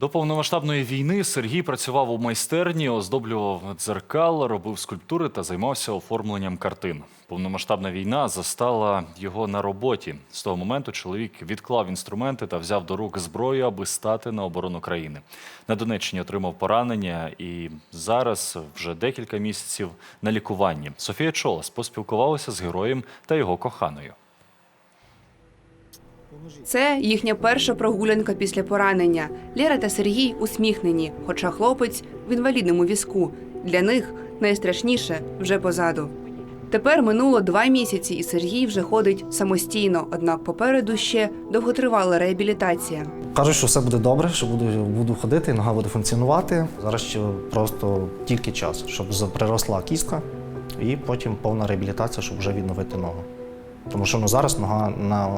До повномасштабної війни Сергій працював у майстерні, оздоблював дзеркал, робив скульптури та займався оформленням картин. Повномасштабна війна застала його на роботі. З того моменту чоловік відклав інструменти та взяв до рук зброю, аби стати на оборону країни. На Донеччині отримав поранення і зараз вже декілька місяців на лікуванні. Софія Чолас поспілкувалася з героєм та його коханою. Це їхня перша прогулянка після поранення. Лера та Сергій усміхнені, хоча хлопець в інвалідному візку. Для них найстрашніше вже позаду. Тепер минуло два місяці, і Сергій вже ходить самостійно, однак попереду ще довготривала реабілітація. Кажуть, що все буде добре, що буду, буду ходити, нога буде функціонувати. Зараз ще просто тільки час, щоб приросла кістка, і потім повна реабілітація, щоб вже відновити ногу. Тому що ну, зараз нога на,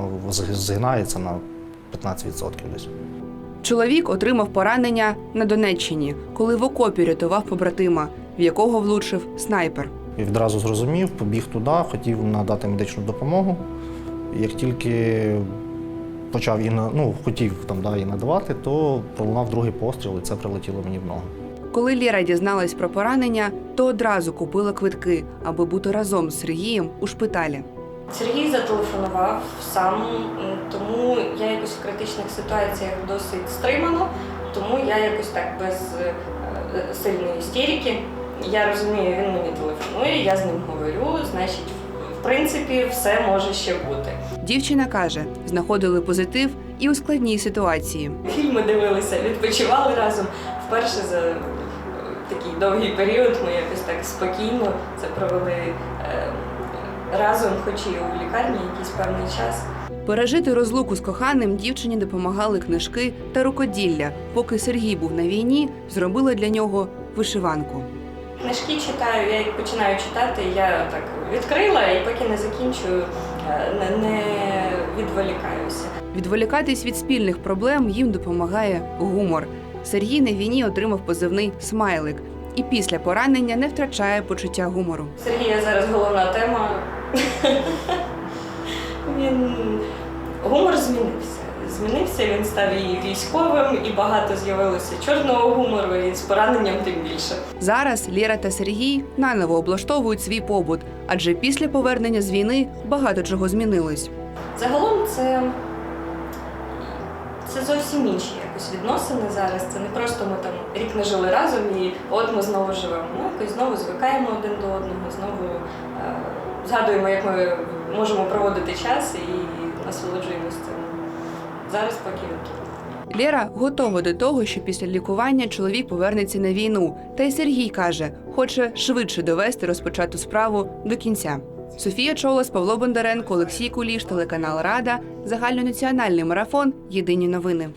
згинається на 15% десь. Чоловік отримав поранення на Донеччині, коли в окопі рятував побратима, в якого влучив снайпер. І відразу зрозумів, побіг туди, хотів надати медичну допомогу. Як тільки почав її на- ну, хотів там, да, її надавати, то пролунав другий постріл, і це прилетіло мені в ногу. Коли Лєра дізналась про поранення, то одразу купила квитки, аби бути разом з Сергієм у шпиталі. Сергій зателефонував сам, тому я якось в критичних ситуаціях досить стримано, тому я якось так без е, сильної істерики. Я розумію, він мені телефонує, я з ним говорю, значить, в принципі, все може ще бути. Дівчина каже, знаходили позитив і у складній ситуації. Фільми дивилися, відпочивали разом. Вперше за е, такий довгий період ми якось так спокійно це провели е, разом, хоч і у лікарні якийсь певний час. Пережити розлуку з коханим дівчині допомагали книжки та рукоділля. Поки Сергій був на війні, зробила для нього вишиванку. Книжки читаю, я їх починаю читати, я так відкрила і поки не закінчую, е, не, не відволікаюся. Відволікатись від спільних проблем їм допомагає гумор. Сергій на війні отримав позивний смайлик і після поранення не втрачає почуття гумору. Сергія зараз головна тема. Він гумор змінився. Змінився, він став і військовим, і багато з'явилося чорного гумору, і з пораненням тим більше. Зараз Лєра та Сергій наново облаштовують свій побут, адже після повернення з війни багато чого змінилось. Загалом це, це зовсім інші якось відносини зараз. Це не просто ми там рік не жили разом і от ми знову живемо. Ми якось знову звикаємо один до одного, знову е, згадуємо, як ми можемо проводити час і насолоджуємося цим. Зараз поки тут. Лєра готова до того, що після лікування чоловік повернеться на війну. Та й Сергій каже, хоче швидше довести розпочату справу до кінця. Софія Чолос, Павло Бондаренко, Олексій Куліш, телеканал Рада, загальнонаціональний марафон. Єдині новини.